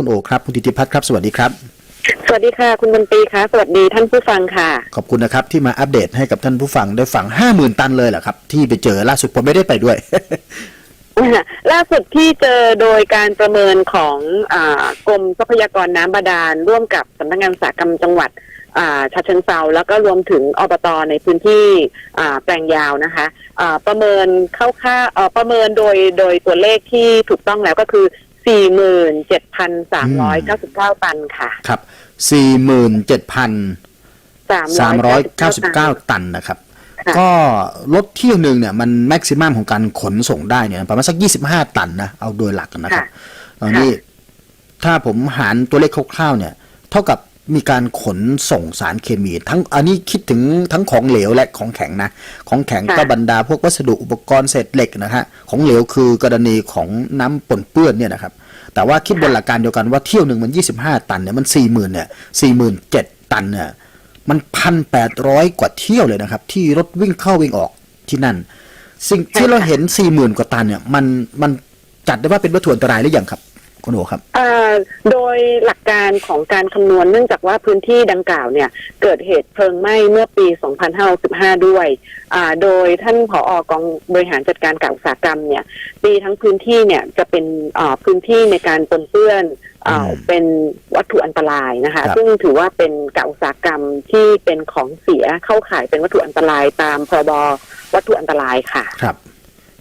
คุณโอครับคุณธิติพัฒน์ครับสวัสดีครับสวัสดีค่ะ คุณบันตรีค่ะสวัสดีท่านผู้ฟังค่ะ ขอบคุณนะครับ ที่มาอัปเดตให้กับท่านผู้ฟังได้ฟังห้าหมื่นตันเลยเหรอครับ ที่ไปเจอล่าสุดผมไม่ได้ไปด้วย ล่าสุดที่เจอโดยการประเมินของอากรมทรัพยากรน้ำบาดาล ร่วมกับสำนักงานอุตสาหกรรมจังหวัดอ่าฉะเชิงเซาแล้วก็รวมถึงอบตในพื้นที่อ่าแปลงยาวนะคะอ่าประเมินเข้าค่าเอ่อประเมินโดยโดยตัวเลขที่ถูกต้องแล้วก็คือ 47,399ตันค่ะครับสี่หมื่นเจ็ดพันสามร้อยเก้าสิบ399เก้าตันนะครับค่ะก็รถเที่ยวหนึ่งเนี่ยมันแม็กซิมัมของการขนส่งได้เนี่ยประมาณสักยี่สิบห้าตันนะ เอาโดยหลักนะครับค่ะ ตอนนี้ถ้าผมหารตัวเลขคร่าวๆเนี่ย เท่ากับ มีการขนส่งสารเคมี ทั้งอันนี้คิดถึงทั้งของเหลวและของแข็งนะ ของแข็งค่ะก็บรรดาพวกวัสดุอุปกรณ์เศษเหล็กนะฮะของเหลวคือกรณีของน้ำปนเปื้อนเนี่ยนะครับ แต่ว่าคิดบนหลักการเดียวกันว่าเที่ยวหนึ่งมัน 25 ตันเนี่ยมัน 40,000เนี่ย47,000ตันเนี่ยมัน1,800กว่าเที่ยวเลยนะครับ ที่รถวิ่งเข้าวิ่งออกที่นั่น สิ่งที่เราเห็น40,000กว่าตันเนี่ยมันมันจัดได้ว่าเป็นวัตถุอันตรายหรือยังครับ คุณโอครับอ่าโดยหลักการของการคำนวณเนื่องจากว่าพื้นที่ดังกล่าวเนี่ย เกิดเหตุเพลิงไหม้เมื่อปี 2515ด้วยอ่าโดยท่านผออกองบริหารจัดการการอุตสาหกรรมเนี่ยปีทั้งพื้นที่เนี่ยจะเป็นอ่าพื้นที่ในการปนเปื้อนอ่าอืมเป็นวัตถุอันตรายนะคะครับซึ่งถือว่าเป็นการอุตสาหกรรมที่เป็นของเสียเข้าข่ายเป็นวัตถุอันตรายตามพรบวัตถุอันตรายค่ะ ครับ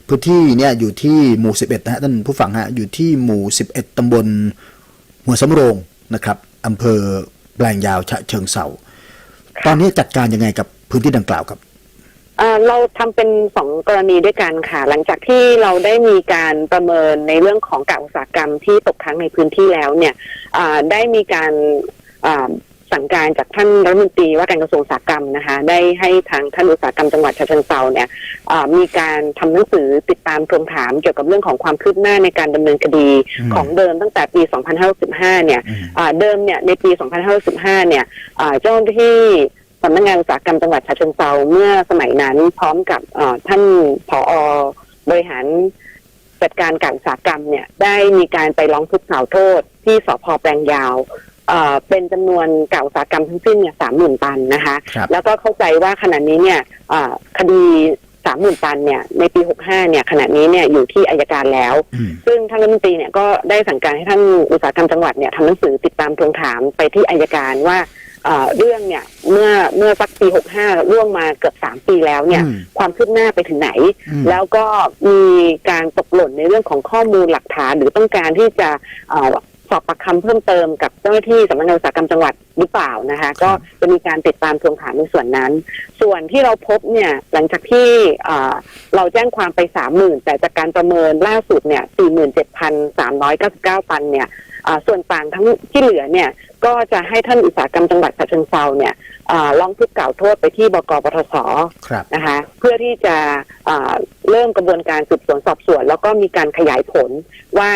พื้นที่เนี่ยอยู่ที่หมู่ 11นะฮะท่านผู้ฟังฮะอยู่ที่หมู่ 11ตำบลหัวสำโรงนะครับอำเภอแปลงยาวฉะเชิงเซาตอนนี้จัดการยังไงกับพื้นที่ดังกล่าวครับเราทำเป็นสองกรณีด้วยกันค่ะ หลังจากที่เราได้มีการประเมินในเรื่องของการอุตสาหกรรมที่ตกค้างในพื้นที่แล้วเนี่ยได้มีการ สั่งการจากท่านรัฐมนตรีว่าการกระทรวงอุตสาหกรรมนะคะ ได้ให้ทางท่านอุตสาหกรรมจังหวัดฉะเชิงเซาเนี่ยอ่ามีการทำหนังสือติดตามทวงถามเกี่ยวกับเรื่องของความคืบหน้าในการดำเนินคดีอืมของเดิมตั้งแต่ปี 2515 เนี่ยอืมอ่าเดิมเนี่ยในปี 2515 เนี่ยอ่าเจ้าหน้าที่สำนักงานอุตสาหกรรมจังหวัดฉะเชิงเซาเมื่อสมัยนั้นพร้อมกับอ่าท่านผอ บริหารจัดการการอุตสาหกรรมเนี่ยได้มีการไปร้องทุกข์กล่าวโทษที่สพแปลงยาวอ่า เป็นจำนวนกล่าวอุตสาหกรรมทั้งสิ้นเนี่ยสามหมื่นตันนะคะครับแล้วก็เข้าใจว่าขณะนี้เนี่ยอ่าคดีสามหมื่นตันเนี่ยในปี65เนี่ยขณะนี้เนี่ยอยู่ที่อายการแล้วอืมซึ่งท่านรัฐมนตรีเนี่ยก็ได้สั่งการให้ท่านอุตสาหกรรมจังหวัดเนี่ยทำหนังสือติดตามทวงถามไปที่อายการว่าเอ่อเรื่องเนี่ยเมื่อเมื่อสักปี65ร่วงมาเกือบ3ปีแล้วเนี่ยอืมความคืบหน้าไปถึงไหนอืมแล้วก็มีการตกหล่นในเรื่องของข้อมูลหลักฐานหรือต้องการที่จะเอ่อ สอบปากคำเพิ่มเติมกับเจ้าหน้าที่สำนักงานอุตสาหกรรมจังหวัดหรือเปล่านะคะ ก็จะมีการติดตามทวงถามในส่วนนั้น ส่วนที่เราพบเนี่ยหลังจากที่เอ่อเราแจ้งความไปสามหมื่นแต่จากการประเมินล่าสุดเนี่ยสี่หมื่นเจ็ดพันสามร้อยเก้าสิบเก้าตันเนี่ยอ่าส่วนต่างทั้งที่เหลือเนี่ย ก็จะให้ท่านอุตสาหกรรมจังหวัดฉะเชิงเซาเนี่ยอ่าร้องทุกข์กล่าวโทษไปที่บกปทศครับนะคะเพื่อที่จะอ่าเริ่มกระบวนการสืบสวนสอบสวน แล้วก็มีการขยายผลว่า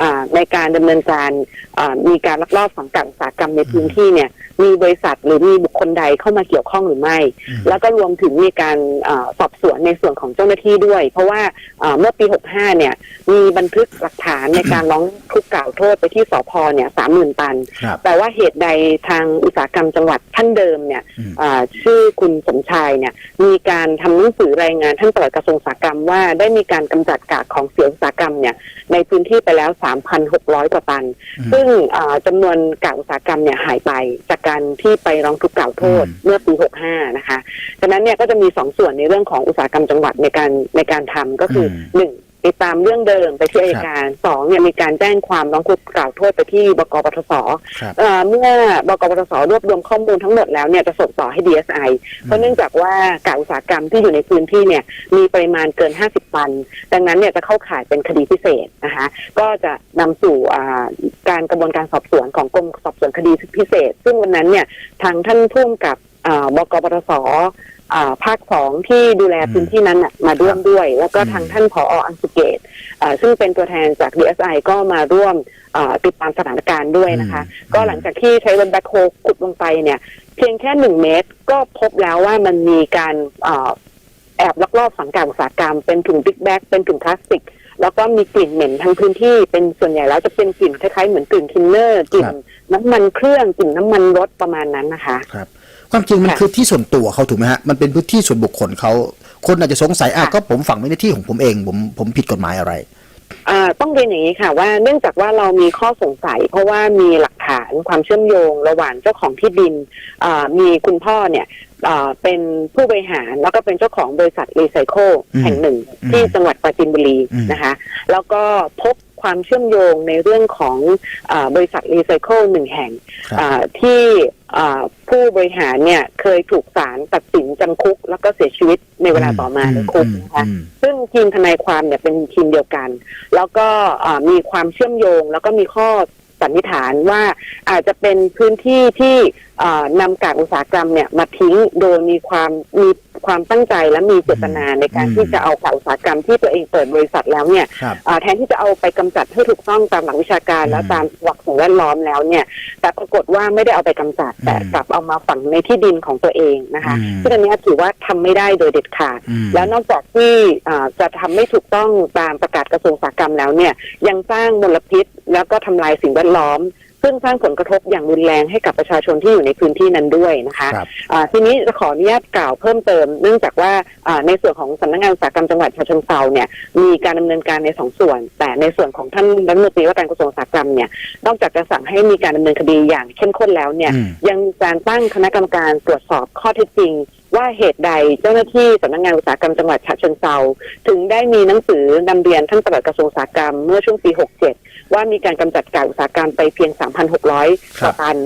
อ่าในการดำเนินการอ่ามีการลักลอบฝังกักอุตสาหกรรมในพื้นที่เนี่ยมีบริษัทหรือมีบุคคลใดเข้ามาเกี่ยวข้องหรือไม่อืมแล้วก็รวมถึงมีการอาสอบสวนในส่วนของเจ้าหน้าที่ด้วย เพราะว่าอ่าเมื่อปี 65 เนี่ยมีบันทึกหลักฐานในการร้องทุกข์กล่าวโทษไปที่สพเนี่ยสามหมื่นตันครับแต่ว่าเหตุใดทางอุตสาหกรรมจังหวัดท่านเดิมเนี่ยอืมอ่าชื่อคุณสมชายเนี่ยมีการทำหนังสือรายงานท่านปลัดกระทรวงอุตสาหกรรมว่าได้มีการกำจัดกากของเสียอุตสาหกรรมเนี่ยในพื้นที่ไปแล้ว 3,600 กว่าตันอืมซึ่งอ่าจำานวนกากอุตสาหกรรมเนี่ยหายไปจากการที่ไปร้องทุกข์กล่าวโทษอืมเมื่อปี 65 นะคะฉะนั้นเนี่ยก็จะมีสองส่วนในเรื่องของอุตสาหกรรมจังหวัดในการในการทำก็คืออมหนึ่ง ติดตามเรื่องเดิมไปที่อัยการสองเนี่ยมีการแจ้งความร้องทุกข์กล่าวโทษไปที่บกปทศครับเอ่อเมื่อบกปทศรวบรวมข้อมูลทั้งหมดแล้วเนี่ยจะส่งต่อให้ DSI เพราะเนื่องจากว่ากากอุตสาหกรรมที่อยู่ในพื้นที่เนี่ยมีปริมาณเกิน 50 ตัน ดังนั้นเนี่ยจะเข้าข่ายเป็นคดีพิเศษนะคะก็จะนำสู่อ่าการกระบวนการสอบสวนของกรมสอบสวนคดีพิเศษ ซึ่งวันนั้นเนี่ยทางท่านผู้กำกับอ่าบกปทศอ่า ภาคสองที่ดูแลพื้นที่นั้นน่ะมาร่วมด้วย แล้วก็อืมทางท่านผออังสุเกตอ่าซึ่งเป็นตัวแทนจาก DSI ก็มาร่วมอ่าติดตามสถานการณ์ด้วยนะคะอืมก็หลังจากที่ใช้รถแบ็คโฮขุดลงไปเนี่ย เพียงแค่หนึ่งเมตรก็พบแล้วว่ามันมีการเอ่อแอบลักลอบฝังกากอุตสาหกรรมเป็นถุงบิ๊กแบ็กเป็นถุงพลาสติก แล้วก็มีกลิ่นเหม็นทั้งพื้นที่ เป็นส่วนใหญ่แล้วจะเป็นกลิ่นคล้ายๆเหมือนกลิ่นทินเนอร์กลิ่นครับน้ำมันเครื่องกลิ่นน้ำมันรถประมาณนั้นนะคะครับ ความจริงมันค่ะคือที่ส่วนตัวเขาถูกไหมฮะมันเป็นพื้นที่ส่วนบุคคลเขาคนอาจจะสงสัยอะค่ะก็ผมฝังไว้ในที่ของผมเอง ผมผมผิดกฎหมายอะไรอ่าต้องเรียนอย่างนี้ค่ะว่าเนื่องจากว่าเรามีข้อสงสัย เพราะว่ามีหลักฐานความเชื่อมโยงระหว่างเจ้าของที่ดินอ่ามีคุณพ่อเนี่ยอ่าเป็นผู้บริหารแล้วก็เป็นเจ้าของบริษัทรีไซเคิลอืมแห่งหนึ่งอืมที่จังหวัดปราจีนบุรีอืมนะคะ แล้วก็พบ ความเชื่อมโยงในเรื่องของอาบริษัทรีไซเคิลหนึ่งแห่งครับอ่าที่อ่าผู้บริหารเนี่ยเคยถูกศาลตัดสินจำคุก แล้วก็เสียชีวิตในเวลาต่อมาในคุกนะคะอืมซึ่งทีมทนายความเนี่ยเป็นทีมเดียวกัน แล้วก็อ่ามีความเชื่อมโยง แล้วก็มีข้อสันนิษฐานว่าอาจจะเป็นพื้นที่ที่อ่านำกากอุตสาหกรรมเนี่ยมาทิ้งโดยมีความมี ความตั้งใจและมีเจตนาในการอืมที่จะเอากากอุตสาหกรรมที่ตัวเองเปิดบริษัทแล้วเนี่ยครับอ่าแทนที่จะเอาไปกำจัดให้ถูกต้องตามหลักวิชาการอืมและตามหลักสิ่งแวดล้อมแล้วเนี่ย แต่ปรากฏว่าไม่ได้เอาไปกำจัดแต่อืมกลับเอามาฝังในที่ดินของตัวเองนะคะอืมซึ่งอันเนี้ยถือว่าทำไม่ได้โดยเด็ดขาดอืมแล้วนอกจากที่อ่าจะทำไม่ถูกต้องตามประกาศกระทรวงอุตสาหกรรมแล้วเนี่ยยังสร้างมลพิษ แล้วก็ทำลายสิ่งแวดล้อม ซึ่งสร้างผลกระทบอย่างรุนแรงให้กับประชาชนที่อยู่ในพื้นที่นั้นด้วยนะคะครับอ่าทีนี้จะขออนุญาตกล่าวเพิ่มเติม เนื่องจากว่าอ่าในส่วนของสำนักงานอุตสาหกรรมจังหวัดฉะเชิงเทราเนี่ยมีการดำเนินการในสองส่วน แต่ในส่วนของท่านรัฐมนตรีว่าการกระทรวงอุตสาหกรรมเนี่ยนอกจากจะสั่งให้มีการดำเนินคดีอย่างเข้มข้นแล้วเนี่ย อืม ยังมีการตั้งคณะกรรมการตรวจสอบข้อเท็จจริง ว่าเหตุใดเจ้าหน้าที่สำนักงานอุตสาหกรรมจังหวัดฉะเชิงเทราถึงได้มีหนังสือนำเรียนท่านปลัดกระทรวงอุตสาหกรรมเมื่อช่วงปี 67 ว่ามีการกำจัดกากอุตสาหกรรมไปเพียง 3,600ครัต่อบตัน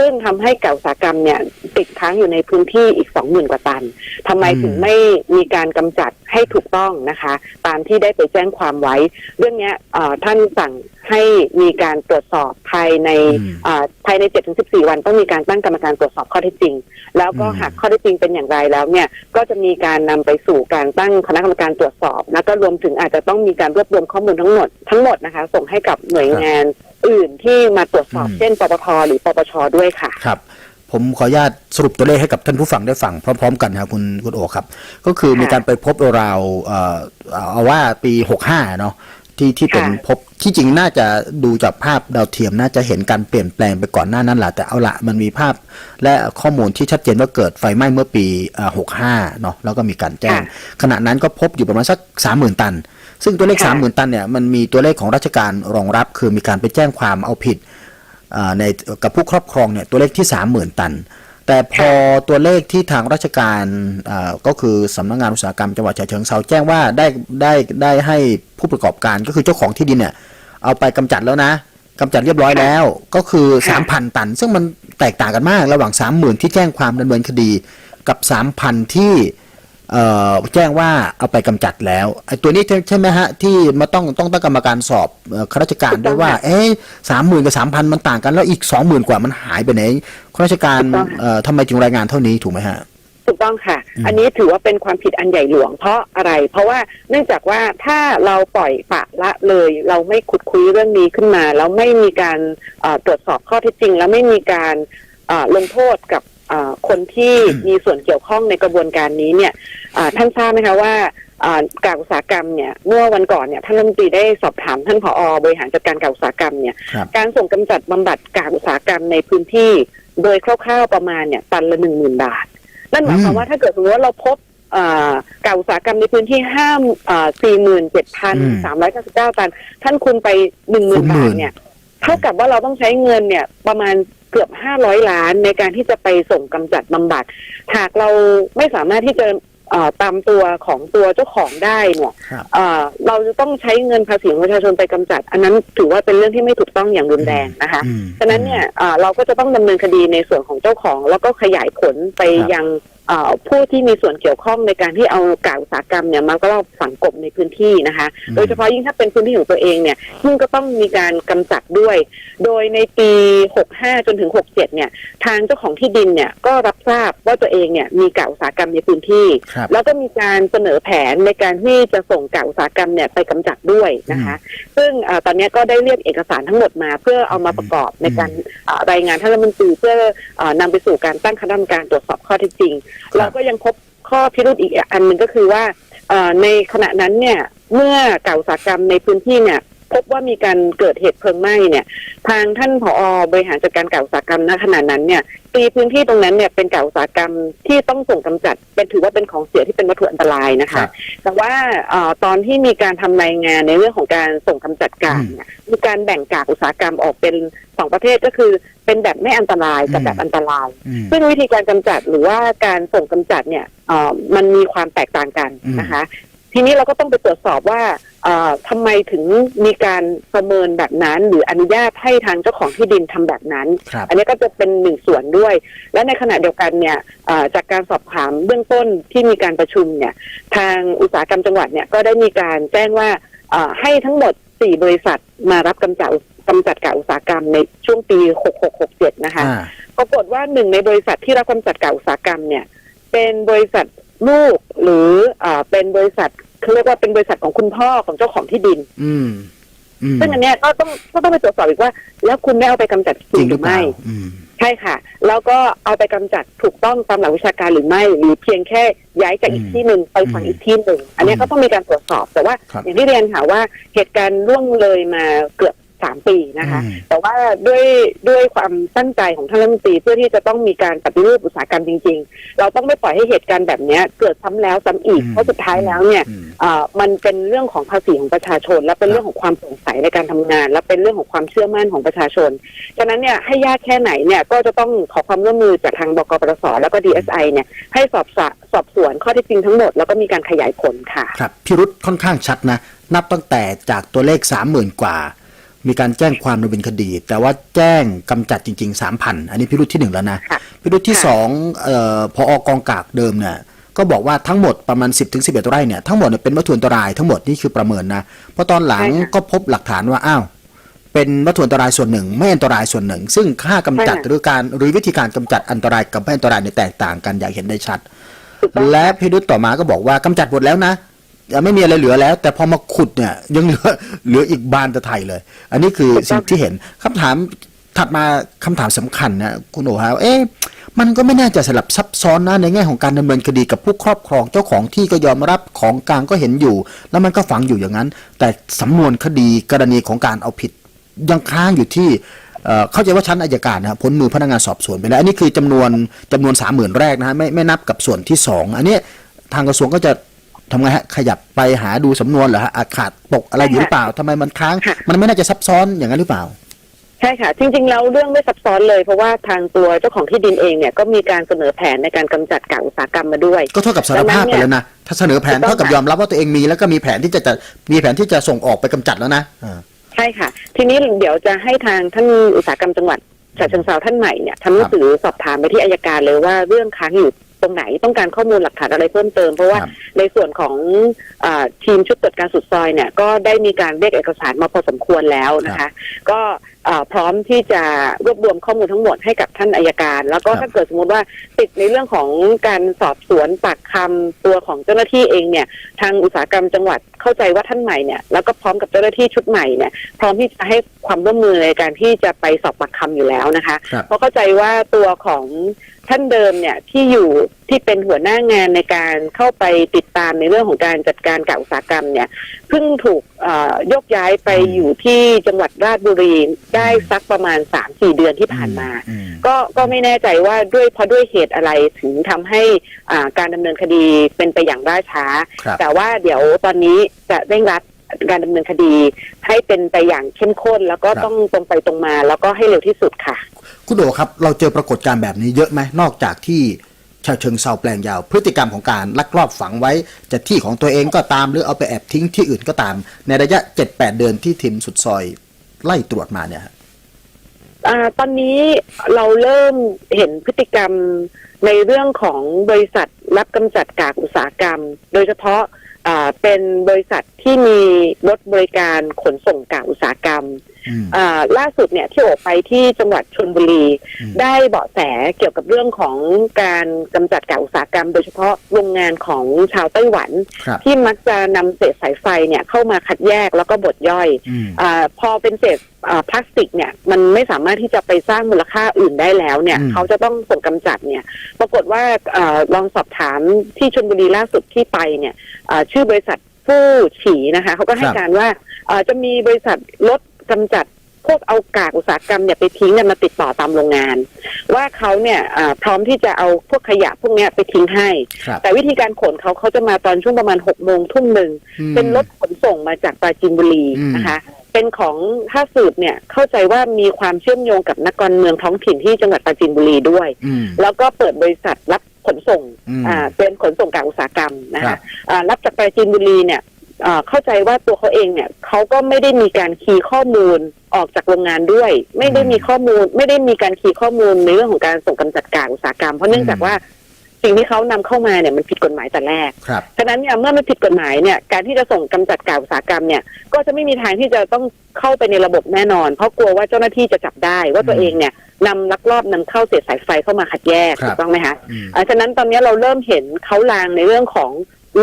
ซึ่งทำให้กากอุตสาหกรรมเนี่ยติดค้างอยู่ในพื้นที่อีก20,000กว่าตันทำไมอืมถึงไม่มีการกำจัดให้ถูกต้องนะคะ ตามที่ได้ไปแจ้งความไว้ เรื่องเนี้ยเอ่อท่านสั่งให้มีการตรวจสอบภายในอืมอ่าภายใน7-14วัน ต้องมีการตั้งกรรมการตรวจสอบข้อเท็จจริง แล้วก็อืมหากข้อเท็จจริงเป็นอย่างไรแล้วเนี่ยก็จะมีการนำไปสู่การตั้งคณะกรรมการตรวจสอบ แล้วก็รวมถึงอาจจะต้องมีการรวบรวมข้อมูลทั้งหมดทั้งหมดนะคะ ส่งให้กับหน่วยงาน อื่นที่มาตรวจสอบอืมเช่นปปทหรือปปชด้วยค่ะครับผมขออนุญาตสรุปตัวเลขให้กับท่านผู้ฟังได้ฟังพร้อม ๆ กันนะครับคุณคุณโอครับ ก็คือค่ะมีการไปพบราวๆเอ่อเอาว่าปี65เนาะที่ที่เป็นค่ะพบที่จริงน่าจะดูจากภาพดาวเทียมน่าจะเห็นการเปลี่ยนแปลงไปก่อนหน้านั้นแหละแต่เอาละมันมีภาพและข้อมูลที่ชัดเจนว่าเกิดไฟไหม้เมื่อปีเอ่อ65 เนาะแล้วก็มีการแจ้ง ขณะนั้นก็พบอยู่ประมาณสัก 30,000 ตัน ซึ่งตัวเลขค่ะ30,000ตันเนี่ยมันมีตัวเลขของราชการรองรับ คือมีการไปแจ้งความเอาผิดอ่าในกับผู้ครอบครองเนี่ยตัวเลขที่30,000ตัน แต่พอตัวเลขที่ทางราชการอ่าก็คือสำนักงานอุตสาหกรรมจังหวัดฉะเชิงเทราแจ้งว่าได้ได้ได้ให้ผู้ประกอบการก็คือเจ้าของที่ดินเนี่ยเอาไปกำจัดแล้วนะกำจัดเรียบร้อยแล้วก็คือค่ะ3,000 ตัน ซึ่งมันแตกต่างกันมากระหว่าง 30,000 ที่แจ้งความดำเนินคดีกับ 3,000 ที่เอ่อ แจ้งว่าเอาไปกำจัดแล้วไอ้ตัวนี้ใช่ใช่ไหมฮะที่มาต้องต้องตั้งกรรมการสอบเอ่อข้าราชการด้วยว่า เอ๊ะสามหมื่นกับสามพันมันต่างกันแล้วอีกสองหมื่นกว่ามันหายไปไหนข้าราชการถูกต้องเอ่อทำไมถึงรายงานเท่านี้ถูกไหมฮะถูกต้องค่ะอืมอันนี้ถือว่าเป็นความผิดอันใหญ่หลวงเพราะอะไร เพราะว่าเนื่องจากว่าถ้าเราปล่อยปละละเลย เราไม่ขุดคุยเรื่องนี้ขึ้นมาแล้วไม่มีการเอ่อตรวจสอบข้อเท็จจริง แล้วไม่มีการเอ่อลงโทษกับเอ่อ คนที่อืมมีส่วนเกี่ยวข้องในกระบวนการนี้เนี่ยเอ่อท่านทราบไหมคะว่าเอ่อการอุตสาหกรรมเนี่ยเมื่อวันก่อนเนี่ยท่านรัฐมนตรีได้สอบถามท่านผอบริหารจัดการการอุตสาหกรรมเนี่ยครับการส่งกำจัดบำบัดกากอุตสาหกรรมในพื้นที่ โดยคร่าวๆประมาณเนี่ยตันละหนึ่งหมื่นบาท นั่นหมายความอืมว่าถ้าเกิดสมมติว่าเราพบเอ่อกากอุตสาหกรรมในพื้นที่ห้ามสี่หมื่นเจ็ดพันอืมสามร้อยเก้าสิบเก้าตัน ท่านคุณไปหนึ่งหคูมื่นณหบามื่ทนเนี่ยเท่ากับว่าเราต้องใช้เงินเนี่ยประมาณ เกือบห้าร้อยล้านในการที่จะไปส่งกำจัดบำบัด หากเราไม่สามารถที่จะเอ่อตามตัวของตัวเจ้าของได้เนี่ยครับเอ่อเราจะต้องใช้เงินภาษีของประชาชนไปกำจัด อันนั้นถือว่าเป็นเรื่องที่ไม่ถูกต้องอย่างรุนแรงนะคะอืมฉะนั้นเนี่ยเอ่อเราก็จะต้องดำเนินคดีในส่วนของเจ้าของ แล้วก็ขยายผลไปครับยังเอ่อ ผู้ที่มีส่วนเกี่ยวข้องในการที่เอากากอุตสาหกรรมเนี่ยมาก็เราฝังกลบในพื้นที่นะคะอืมโดยเฉพาะยิ่งถ้าเป็นพื้นที่ของตัวเองเนี่ยซึ่งก็ต้องมีการกำจัดด้วย โดยในปี 65 จนถึง 67 เนี่ยทางเจ้าของที่ดินเนี่ยก็รับทราบว่าตัวเองเนี่ยมีกากอุตสาหกรรมในพื้นที่ครับแล้วก็มีการเสนอแผนในการที่จะส่งกากอุตสาหกรรมเนี่ยไปกำจัดด้วยนะคะ ซึ่งเอ่อตอนนี้ก็ได้เรียกเอกสารทั้งหมดมาเพื่อเอามาประกอบในการเอ่อรายงานท่านรัฐมนตรีเพื่อเอ่อนำไปสู่การตั้งคณะกรรมการตรวจสอบข้อเท็จจริงครับเราก็ยังพบข้อพิรุธอีกอันหนึ่งก็คือว่าในขณะนั้นเนี่ย เมื่อเก่าสากรรมในพื้นที่เนี่ย พบว่ามีการเกิดเหตุเพลิงไหม้เนี่ย ทางท่านผอบริหารจัดการกล่าวอุตสาหกรรมณขณะนั้นเนี่ยตีพื้นที่ตรงนั้นเนี่ยเป็นกล่าวอุตสาหกรรมที่ต้องส่งกำจัด เป็นถือว่าเป็นของเสียที่เป็นวัตถุอันตรายนะครัคะบแต่ว่าเออตอนที่มีการทำรายงานในเรื่องของการส่งกำจัดกากเนี่ยมีการแบ่งกากอุตสาหกรรมออกเป็นสองประเภทก็คือเป็นแบบไม่อันตรายกับแบบอันตรายอืมซึ่งวิธีการกำจัดหรือว่าการส่งกำจัดเนี่ยเอ่อมันมีความแตกต่างกันนะคะ ทีนี้เราก็ต้องไปตรวจสอบว่าเอ่อ ทำไมถึงมีการประเมินแบบนั้น หรืออนุญาตให้ทางเจ้าของที่ดินทำแบบนั้นครับอันนี้ก็จะเป็นหนึ่งส่วนด้วย และในขณะเดียวกันเนี่ยเอ่อจากการสอบถามเบื้องต้นที่มีการประชุมเนี่ยทางอุตสาหกรรมจังหวัดเนี่ยก็ได้มีการแจ้งว่าเอ่อให้ทั้งหมด 4 บริษัทมารับกำจัดกำจัดกากอุตสาหกรรมในช่วงปี 6667 นะคะอ่าปรากฏว่าหนึ่งในบริษัทที่รับกำจัดกากอุตสาหกรรมเนี่ยเป็นบริษัทลูกหรืออ่าเป็นบริษัท เขาเรียกว่าเป็นบริษัทของคุณพ่อของเจ้าของที่ดินอืมอืมซึ่งอันเนี้ยก็ต้องก็ต้องไปตรวจสอบอีกว่า แล้วคุณได้เอาไปกำจัดจจริริงงหหรืรืออเปล่าไม่อืมใช่ค่ะ แล้วก็เอาไปกำจัดถูกต้องตามหลักวิชาการหรือไม่หรือเพียงแค่ย้ายจากอีกอืมที่หนึ่งไปฝังอืมอีกที่หนึ่งอันเนี้ยอืมก็ต้องมีการตรวจสอบแต่ว่าครับอย่างที่เรียนค่ะว่าเหตุการณ์ล่วงเลยมาเกือบ สามปีนะคะอืมแต่ว่าด้วยด้วยความตั้งใจของท่านรัฐมนตรีเพื่อที่จะต้องมีการปฏิรูปอุตสาหกรรมจริง ๆ เราต้องไม่ปล่อยให้เหตุการณ์แบบเนี้ยเกิดซ้ำแล้วซ้ำอีกอืมเพราะสุดท้ายแล้วเนี่ยอืมเอ่อมันเป็นเรื่องของภาษีของประชาชน และเป็นเรื่องของความโปร่งใสในการทำงาน และเป็นเรื่องของความเชื่อมั่นของประชาชนฉะนั้นเนี่ยให้ยากแค่ไหนเนี่ยก็จะต้องขอความร่วมมือจากทางบกปปสแล้วก็ DSI เนี่ยให้สอบสะสอบสวนข้อเท็จจริงทั้งหมดแล้วก็มีการขยายผลค่ะครับพิรุษค่อนข้างชัดนะนับตั้งแต่จากตัวเลขสามหมื่นกว่า มีการแจ้งความดำเนินคดี แต่ว่าแจ้งกำจัดจริงๆสามพันอันนี้พิรุษที่หนึ่งแล้วนะค่ะพิรุษที่ค่ะ สองเอ่อพออกองกากเดิมเนี่ยก็บอกว่าทั้งหมดประมาณ 10-11ถึง11ไร่เนี่ยทั้งหมดเนี่ยเป็นวัตถุอันตรายทั้งหมดนี่คือประเมินนะเพราะตอนหลังใช่ค่ะก็พบหลักฐานว่าอ้าวเป็นวัตถุอันตรายส่วนหนึ่ง ไม่อันตรายส่วนหนึ่ง ซึ่งค่ากำจัดใช่ค่ะ หรือการหรือวิธีการกำจัดอันตรายกับไม่อันตรายเนี่ยแตกต่างกันอย่างเห็นได้ชัด ถูกต้อง และพิรุษต่อมาก็บอกว่ากำจัดหมดแล้วนะยัง ไม่มีอะไรเหลือแล้ว แต่พอมาขุดเนี่ยยังเหลือเหลืออีกบานตะไทยเลย อันนี้คือถูกต้องสิ่งที่เห็นคำถามถัดมาคำถามสำคัญนะคุณโอฮาเอ๊ะมันก็ไม่น่าจะสลับซับซ้อนนะในแง่ของการดำเนินคดีกับผู้ครอบครองเจ้าของที่ก็ยอมรับของกลางก็เห็นอยู่ แล้วมันก็ฝังอยู่อย่างนั้น แต่สำนวนคดีกรณีของการเอาผิดยังค้างอยู่ที่เอ่อเข้าใจว่าชั้นอายการนะครับพ้นมือพนักงานสอบสวนไปแล้ว อันนี้คือจำนวนจำนวนสามหมื่นแรกนะฮะไม่ไม่นับกับส่วนที่สองอันนี้ทางกระทรวงก็จะ ทำไงฮะขยับไปหาดูสำนวนเหรอฮะอาจขาดตกอะไรอยู่หรือเปล่าทำไมมันค้างค่ะมันไม่น่าจะซับซ้อนอย่างนั้นหรือเปล่า ใช่ค่ะ จริง ๆ แล้วเรื่องไม่ซับซ้อนเลย เพราะว่าทางตัวเจ้าของที่ดินเองเนี่ยก็มีการเสนอแผนในการกำจัดกากอุตสาหกรรมมาด้วย ก็เท่ากับสารภาพไปแล้วนะถ้าเสนอแผนถูกต้องเท่ากับค่ะยอมรับว่าตัวเองมีแล้วก็มีแผนที่จะจะมีแผนที่จะส่งออกไปกำจัดแล้วนะอ่าใช่ค่ะ ทีนี้เดี๋ยวจะให้ทางท่านอุตสาหกรรมจังหวัดฉะเชิงเทราท่านใหม่เนี่ยทำหนังสือสอบถามไปที่อายการเลยว่าเรื่องค้างอยู่ ตรงไหนต้องการข้อมูลหลักฐานอะไรเพิ่มเติม เพราะว่าครับในส่วนของอาทีมชุดตรวจการสุดซอยเนี่ยก็ได้มีการเรียกเอกสารมาพอสมควรแล้วนะคะ ก็อ่าพร้อมที่จะรวบรวมข้อมูลทั้งหมดให้กับท่านอายการ แล้วก็ครับถ้าเกิดสมมติว่าติดในเรื่องของการสอบสวนปากคำตัวของเจ้าหน้าที่เองเนี่ยทางอุตสาหกรรมจังหวัดเข้าใจว่าท่านใหม่เนี่ยแล้วก็พร้อมกับเจ้าหน้าที่ชุดใหม่เนี่ยพร้อมที่จะให้ความร่วมมือในการที่จะไปสอบปากคำอยู่แล้วนะคะครับเพราะเข้าใจว่าตัวของ ท่านเดิมเนี่ยที่อยู่ที่เป็นหัวหน้างานในการเข้าไปติดตามในเรื่องของการจัดการกับอุตสาหกรรมเนี่ยเพิ่งถูกเอ่อยกย้ายไปอืมอยู่ที่จังหวัดราชบุรีได้สักประมาณสามสี่เดือนที่ผ่านมาอืมก็ก็ไม่แน่ใจว่าด้วยเพราะด้วยเหตุอะไรถึงทำให้อ่าการดำเนินคดีเป็นไปอย่างล่าช้าครับแต่ว่าเดี๋ยวตอนนี้จะเร่งรัดการดำเนินคดีให้เป็นไปอย่างเข้มข้น แล้วก็ครับต้องตรงไปตรงมา แล้วก็ให้เร็วที่สุดค่ะ คุณโดครับ เราเจอปรากฏการณ์แบบนี้เยอะไหมนอกจากที่ชาวเชิงเซาแปลงยาว พฤติกรรมของการลักลอบฝังไว้จะที่ของตัวเองก็ตามหรือเอาไปแอบทิ้งที่อื่นก็ตาม ในระยะ 7-8 เดือนที่ทีมสุดซอยไล่ตรวจมาเนี่ยฮะอตอนนี้เราเริ่มเห็นพฤติกรรมในเรื่องของบริษัทรับกำจัดกากอุตสาหกรรม โดยเฉพาะ เป็นบริษัทที่มีรถบริการขนส่งกากอุตสาหกรรมอืมอ่าล่าสุดเนี่ยที่โออกไปที่จังหวัดชลบุรีอืมได้เบาะแสเกี่ยวกับเรื่องของการกำจัดกากอุตสาหกรรม โดยเฉพาะโรงงานของชาวไต้หวันครับที่มักจะนำเศษสายไฟเนี่ยเข้ามาคัดแยกแล้วก็บดย่อยอืมอาพอเป็นเศษอ่าพลาสติกเนี่ยมันไม่สามารถที่จะไปสร้างมูลค่าอื่นได้แล้วเนี่ยอืมเขาจะต้องส่งกำจัดเนี่ยปรากฏว่าอาลองสอบถามที่ชลบุรีล่าสุดที่ไปเนี่ยอ่าชื่อบริษัทฟู่ฉีนะคะเขาก็ให้ครับการว่าเอ่อจะมีบริษัทรถกำจัดพวกเอากากอุตสาหกรรมเนี่ยไปทิ้งกันมาติดต่อตามโรงงาน ว่าเขาเนี่ยอ่าพร้อมที่จะเอาพวกขยะพวกเนี้ยไปทิ้งให้ครับแต่วิธีการขนเขาเขาจะมาตอนช่วงประมาณหกโมงทุ่มหนึ่งอืมเป็นรถขนส่งมาจากปราจีนบุรีอืมนะคะ เป็นของท่าสืบเนี่ยเข้าใจว่ามีความเชื่อมโยงกับนักการเมืองท้องถิ่นที่จังหวัดปราจีนบุรีด้วย อืม แล้วก็เปิดบริษัทรับขนส่งอืม อ่าเป็นขนส่งการอุตสาหกรรมนะครัคะบ อ่ารับจากปราจีนบุรีเนี่ยอ่าเข้าใจว่าตัวเขาเองเนี่ยเขาก็ไม่ได้มีการคีย์ข้อมูลออกจากโรงงานด้วย ไม่ได้มีข้อมูล ไม่ได้มีการคีย์ข้อมูลในเรื่องของการส่งกำจัดกากอุตสาหกรรม เพราะเนื่องจากว่า สิ่งที่เขานำเข้ามาเนี่ยมันผิดกฎหมายแต่แรกครับฉะนั้นเนี่ยเมื่อมันผิดกฎหมายเนี่ยการที่จะส่งกำจัดกากอุตสาหกรรมเนี่ยก็จะไม่มีทางที่จะต้องเข้าไปในระบบแน่นอน เพราะกลัวว่าเจ้าหน้าที่จะจับได้ว่าตัวอืมเองเนี่ยนำลักลอบนำเข้าเศษสายไฟเข้ามาคัดแยกครับถูกต้องไหมคะอืมอ่าฉะนั้นตอนนี้เราเริ่มเห็นเขาลางในเรื่องของ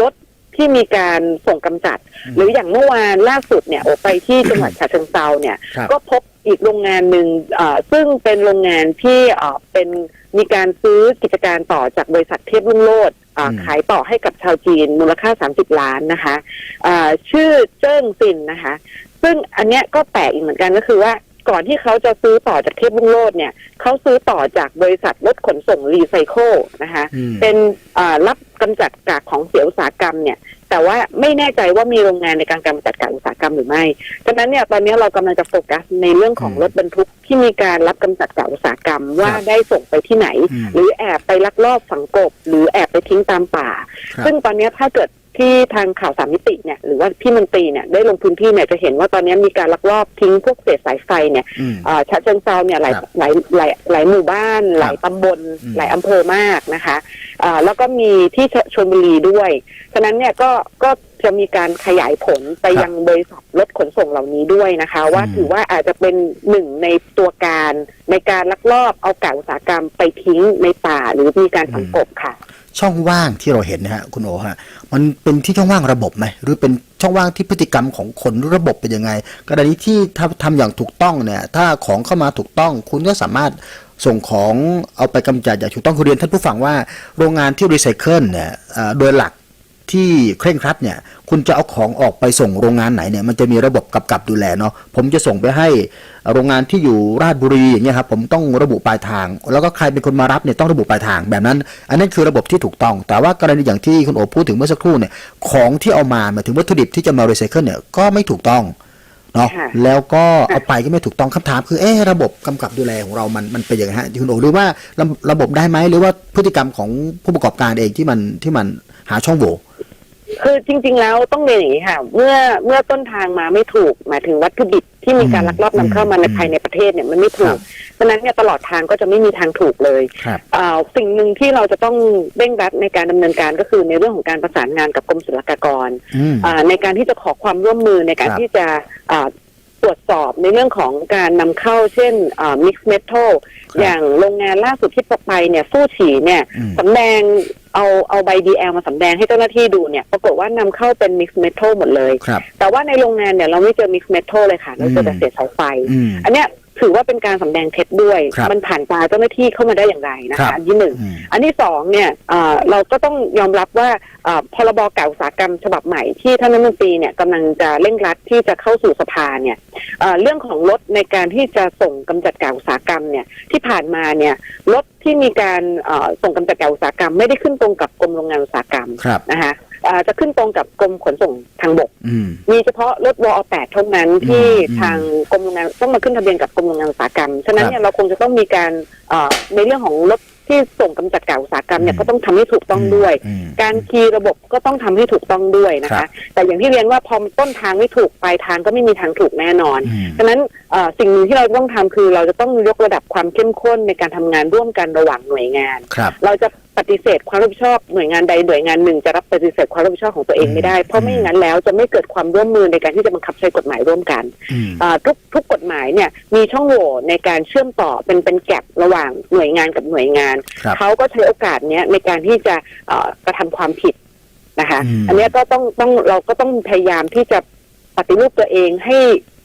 รถที่มีการส่งกำจัดอืมหรืออย่างเมื่อวานล่าสุดเนี่ยโอไปที่จังหวัดฉะเชิงเซาเนี่ยครับก็พบอีกโรงงานหนึ่งเอ่อซึ่งเป็นโรงงานที่เอ่อเป็น มีการซื้อกิจการต่อจากบริษัทเทพรุ่งโรจน์อ่าอืมขายต่อให้กับชาวจีนมูลค่า 30 ล้านนะคะอ่าชื่อเจิ้งซินนะคะ ซึ่งอันเนี้ยก็แปลกอีกเหมือนกันก็คือว่า ก่อนที่เขาจะซื้อต่อจากเทพรุ่งโรจน์เนี่ยเขาซื้อต่อจากบริษัทรถขนส่งรีไซเคิลนะคะอืมเป็นอ่ารับกำจัดกากของเสียอุตสาหกรรมเนี่ยแต่ว่าไม่แน่ใจว่ามีโรงงานในการกำจัดกากอุตสาหกรรมหรือไม่ฉะนั้นเนี่ยตอนนี้เรากำลังจะโฟกัสในเรื่องของอืมรถบรรทุกที่มีการรับกำจัดกากอุตสาหกรรมว่าครับได้ส่งไปที่ไหนอืมหรือแอบไปลักลอบฝังกบ หรือแอบไปทิ้งตามป่าครับซึ่งตอนนี้ถ้าเกิด ที่ทางข่าวสามมิติเนี่ยหรือว่าพี่มนตรีเนี่ยได้ลงพื้นที่เนี่ยจะเห็นว่าตอนนี้มีการลักลอบทิ้งพวกเศษสายไฟเนี่ยอืมอ่าฉะเชิงเซาเนี่ยหลายครับหลายหลายหลายหมู่บ้านครับหลายตำบลอืมหลายอำเภอมากนะคะอ่าแล้วก็มีที่ชชลบุรีด้วย ฉะนั้นเนี่ยก็ก็จะมีการขยายผลไปครับยังบริษัทรถขนส่งเหล่านี้ด้วยนะคะ ว่าอืมถือว่าอาจจะเป็นหนึ่งในตัวการในการลักลอบเอากากอุตสาหกรรมไปทิ้งในป่าหรือมีการฝังกบค่ะ ช่องว่างที่เราเห็นนะฮะคุณโอฮะมันเป็นที่ช่องว่างระบบไหมหรือเป็นช่องว่างที่พฤติกรรมของคนหรือระบบเป็นยังไงกรณีที่ทำทำอย่างถูกต้องเนี่ยถ้าของเข้ามาถูกต้อง คุณก็สามารถส่งของเอาไปกำจัดอย่างถูกต้องคือเรียนท่านผู้ฟังว่าโรงงานที่รีไซเคิลเนี่ยโดยหลัก ที่เคร่งครัดเนี่ย คุณจะเอาของออกไปส่งโรงงานไหนเนี่ย มันจะมีระบบกำกับดูแลเนาะ ผมจะส่งไปให้โรงงานที่อยู่ราชบุรีอย่างเงี้ยครับ ผมต้องระบุปลายทาง แล้วก็ใครเป็นคนมารับเนี่ยต้องระบุปลายทางแบบนั้น อันนั้นคือระบบที่ถูกต้อง แต่ว่ากรณีอย่างที่คุณโอพูดถึงเมื่อสักครู่เนี่ย ของที่เอามาหมายถึงวัตถุดิบที่จะมารีไซเคิลเนี่ยก็ไม่ถูกต้องเนาะค่ะแล้วก็เอาไปก็ไม่ถูกต้องคำถาม คือ เอ๊ะระบบกำกับดูแลของเรา มันมันเป็นยังไงฮะที่คุณโอหรือว่าระระบบได้ไหมหรือว่าพฤติกรรมของผู้ประกอบการเองที่มันที่มันหาช่องโหว่ คือจริง ๆ แล้วต้องเรียนอย่างนี้ค่ะ เมื่อเมื่อต้นทางมาไม่ถูก หมายถึงวัตถุดิบที่มีการลักลอบนำเข้ามาในอืมภายในประเทศเนี่ยมันไม่ถูครักบฉะนั้นเนี่ยตลอดทางก็จะไม่มีทางถูกเลยครับอ่าสิ่งหนึ่งที่เราจะต้องเร่งรัดในการดำเนินการก็คือในเรื่องของการประสานงานกับกรมศุลกากรอืมอ่าในการที่จะขอความร่วมมือในการครับที่จะอ่าตรวจสอบในเรื่องของการนำเข้าเช่นอ่า mixed metal ครับอย่างโรงงานล่าสุดที่ไปเนี่ยฟู่ฉีเนี่ยอืมสำแดง เอาเอาใบ DL มาสำแดงให้เจ้าหน้าที่ดูเนี่ยปรากฏว่านำเข้าเป็น mixed metal หมดเลยครับแต่ว่าในโรงงานเนี่ยเราไม่เจอ mixed metal เลยค่ะเราเจอแต่อืมเศษสายไฟอืมอันเนี้ย ถือว่าเป็นการสำแดงเท็จด้วยครับมันผ่านตาเจ้าหน้าที่เข้ามาได้อย่างไรนะครัคะบอันที่หนึ่งอืมอันที่สองเนี่ยเอ่อเราก็ต้องยอมรับว่าเอ่อพรบกากอุตสาหกรรมฉบับใหม่ที่ท่านรัฐมนตรีเนี่ยกำลังจะเร่งรัดที่จะเข้าสู่สภาเนี่ยเอ่อเรื่องของรถในการที่จะส่งกำจัดกากอุตสาหกรรมเนี่ยที่ผ่านมาเนี่ยรถที่มีการเอ่อส่งกำจัดกากอุตสาหกรรม ไม่ได้ขึ้นตรงกับกรมโรงงานอุตสาหกรรมครับนะคะเอ่อ จะขึ้นตรงกับกรมขนส่งทางบกอืมมีเฉพาะรถวอแปดเท่านั้นที่อืมทางกรมโรงงานต้องมาขึ้นทะเบียนกับกรมโรงงานอุตสาหกรรม ฉะนั้นครับเนี่ยเราคงจะต้องมีการเอ่อในเรื่องของรถที่ส่งกำจัดกากอุตสาหกรรมเนี่ยอืมก็ต้องทำให้ถูกต้องด้วยอืมการคีย์ระบบก็ต้องทำให้ถูกต้องด้วยนะครัคะบแต่อย่างที่เรียนว่าพอต้นทางไม่ถูกปลายทางก็ไม่มีทางถูกแน่นอนอืมฉะนั้นเอ่อสิ่งหนึ่งที่เราต้องทำคือเราจะต้องยกระดับความเข้มข้นในการทำงานร่วมกันระหว่างหน่วยงานครับเราจะ ปฏิเสธความรับผิดชอบหน่วยงานใดหน่วยงานหนึ่งจะรับปฏิเสธความรับผิดชอบของตัวเองไม่ได้ เพราะไม่อย่างนั้นแล้วจะไม่เกิดความร่วมมือในการที่จะบังคับใช้กฎหมายร่วมกันอืมอ่าทุกทุกกฎหมายเนี่ยมีช่องโหว่ในการเชื่อมต่อเป็นเป็นแกลบระหว่างหน่วยงานกับหน่วยงานครับเขาก็ใช้โอกาสเนี้ยในการที่จะเอ่อกระทำความผิดนะคะอืมอันเนี้ยก็ต้องต้องเราก็ต้องพยายามที่จะปฏิรูปตัวเองให้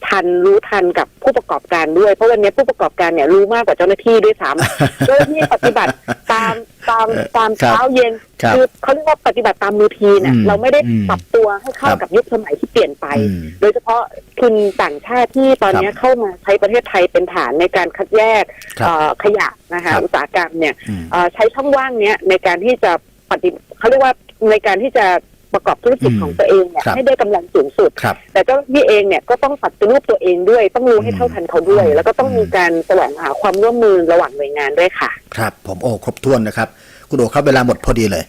ทันรู้ทันกับผู้ประกอบการด้วย เพราะวันนี้ผู้ประกอบการเนี่ยรู้มากกว่าเจ้าหน้าที่ด้วยซ้ำเจ้าหน้าที่ปฏิบัติตามตามเออตามครับเช้าเย็นครับอเขาเรียกว่าปฏิบัติตามรูทีนอะอืมเราไม่ได้อืมปรับตัวให้เข้าครับกับยุคสมัยที่เปลี่ยนไปอืมโดยเฉพาะทุนต่างชาติที่ตอนนี้ครับเข้ามาใช้ประเทศไทยเป็นฐานในการคัดแยกครับเอ่อขยะนะคะครับอุตสาหกรรมเนี่ยอืมเอ่อใช้ช่องว่างเนี้ยในการที่จะปฏิเขาเรียกว่าในการที่จะ ประกอบธุรกิจอืมของตัวเองเนี่ยครับให้ได้กำลังสูงสุดครับแต่เจ้าหน้าที่เองเนี่ยก็ต้องปฏิรูปตัวเองด้วย ต้องรู้ให้เท่าทันเขาด้วยอืมแล้วก็ต้องมีการแสวงหาความร่วมมือระหว่างหน่วยงานด้วยค่ะ ครับ ผมโอ้ครบถ้วนนะครับ คุณโอครับเวลาหมดพอดีเลย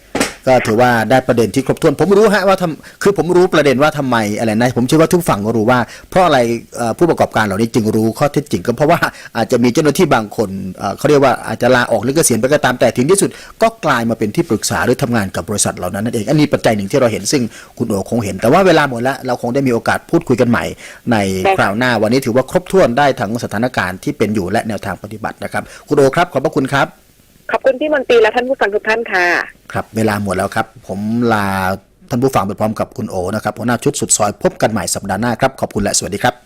ก็ถือว่าได้ประเด็นที่ครบถ้วน ผมรู้ฮะว่าทำคือผมรู้ประเด็นว่าทำไมอะไรนะผมเชื่อว่าทุกฝั่งก็รู้ว่า เพราะอะไรเอ่อผู้ประกอบการเหล่านี้จึงรู้ข้อเท็จจริงก็เพราะว่าอาจจะมีเจ้าหน้าที่บางคนเอ่อเขาเรียกว่าอาจจะลาออกหรือเกษียณไปก็ตามแต่ถึงที่สุด ก็กลายมาเป็นที่ปรึกษาหรือทำงานกับบริษัทเหล่านั้นนั่นเองอันนี้ปัจจัยหนึ่งที่เราเห็นซึ่งคุณโอคงเห็น แต่ว่าเวลาหมดแล้วเราคงได้มีโอกาสพูดคุยกันใหม่ ในได้ค่ะคราวหน้าวันนี้ถือว่าครบถ้วนได้ทั้งสถานการณ์ที่เป็นอยู่และแนวทางปฏิบัตินะครับ คุณโอครับขอบพระคุณครับ ขอบคุณพี่มนตรีและท่านผู้ฟังทุกท่านค่ะ ครับ เวลาหมดแล้วครับ ผมลาท่านผู้ฟังไปพร้อมกับคุณโอนะครับหัวหน้าชุดสุดซอยพบกันใหม่สัปดาห์หน้าครับ ขอบคุณและสวัสดีครับ